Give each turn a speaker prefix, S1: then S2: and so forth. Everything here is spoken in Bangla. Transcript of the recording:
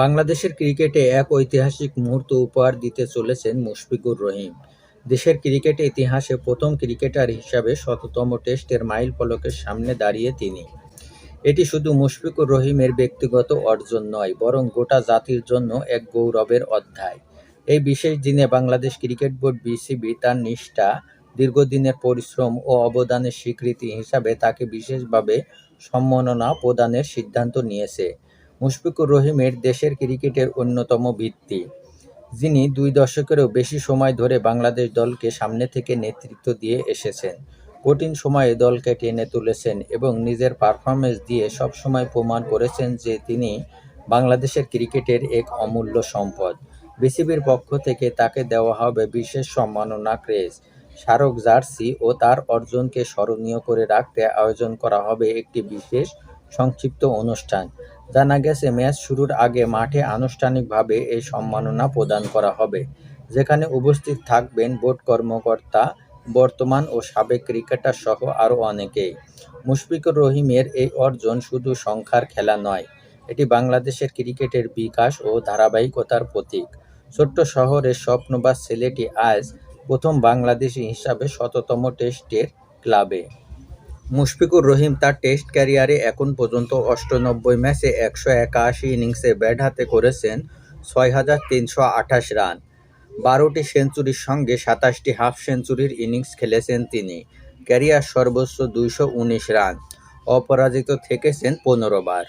S1: বাংলাদেশের ক্রিকেটে এক ঐতিহাসিক মুহূর্ত উপহার দিতে চলেছেন মুশফিকুর রহিম। দেশের ক্রিকেট ইতিহাসে প্রথম ক্রিকেটার হিসাবে শততম টেস্টের মাইলফলকের সামনে দাঁড়িয়ে তিনি। এটি শুধু মুশফিকুর রহিমের ব্যক্তিগত অর্জন নয়, বরং গোটা জাতির জন্য এক গৌরবের অধ্যায়। এই বিশেষ দিনে বাংলাদেশ ক্রিকেট বোর্ড বিসিবি তার নিষ্ঠা, দীর্ঘদিনের পরিশ্রম ও অবদানের স্বীকৃতি হিসাবে তাকে বিশেষভাবে সম্মাননা প্রদানের সিদ্ধান্ত নিয়েছে। মুশফিকুর রহিমের দেশের ক্রিকেটের অন্যতম ভিত্তি। যিনি দুই দশকেরও বেশি সময় ধরে বাংলাদেশ দলকে সামনে থেকে নেতৃত্ব দিয়ে এসেছেন। কঠিন সময়ে দলকে টেনে তুলেছেন এবং নিজের পারফরমেন্স দিয়ে সবসময় প্রমাণ করেছেন যে তিনি বাংলাদেশের ক্রিকেটের এক অমূল্য সম্পদ। বিসিবির পক্ষ থেকে তাকে দেওয়া হবে বিশেষ সম্মাননা ক্রেজ। স্মারক জার্সি ও তার অর্জনকে স্মরণীয় করে রাখতে আয়োজন করা হবে একটি বিশেষ সংক্ষিপ্ত অনুষ্ঠান। জানা গেছে, ম্যাচ শুরুর আগে মাঠে আনুষ্ঠানিকভাবে এই সম্মাননা প্রদান করা হবে। যেখানে উপস্থিত থাকবেন বোর্ড কর্মকর্তা, বর্তমান ও সাবেক ক্রিকেটার সহ আরও অনেকেই। মুশফিকুর রহিমের এই অর্জন শুধু সংখ্যার খেলা নয়, এটি বাংলাদেশের ক্রিকেটের বিকাশ ও ধারাবাহিকতার প্রতীক। ছোট্ট শহরের স্বপ্নবাস ছেলেটি আজ প্রথম বাংলাদেশি হিসাবে শততম টেস্টের ক্লাবে। মুশফিকুর রহিম তার টেস্ট ক্যারিয়ারে এখন পর্যন্ত অষ্টানব্বই ম্যাচে একশো একাশি ইনিংসে ব্যাট হাতে করেছেন ছয় হাজার তিনশো আঠাশ রান। বারোটি সেঞ্চুরির সঙ্গে সাতাশটি হাফ সেঞ্চুরির ইনিংস খেলেছেন তিনি। ক্যারিয়ার সর্বোচ্চ দুইশো উনিশ রান। অপরাজিত থেকেছেন পনেরো বার।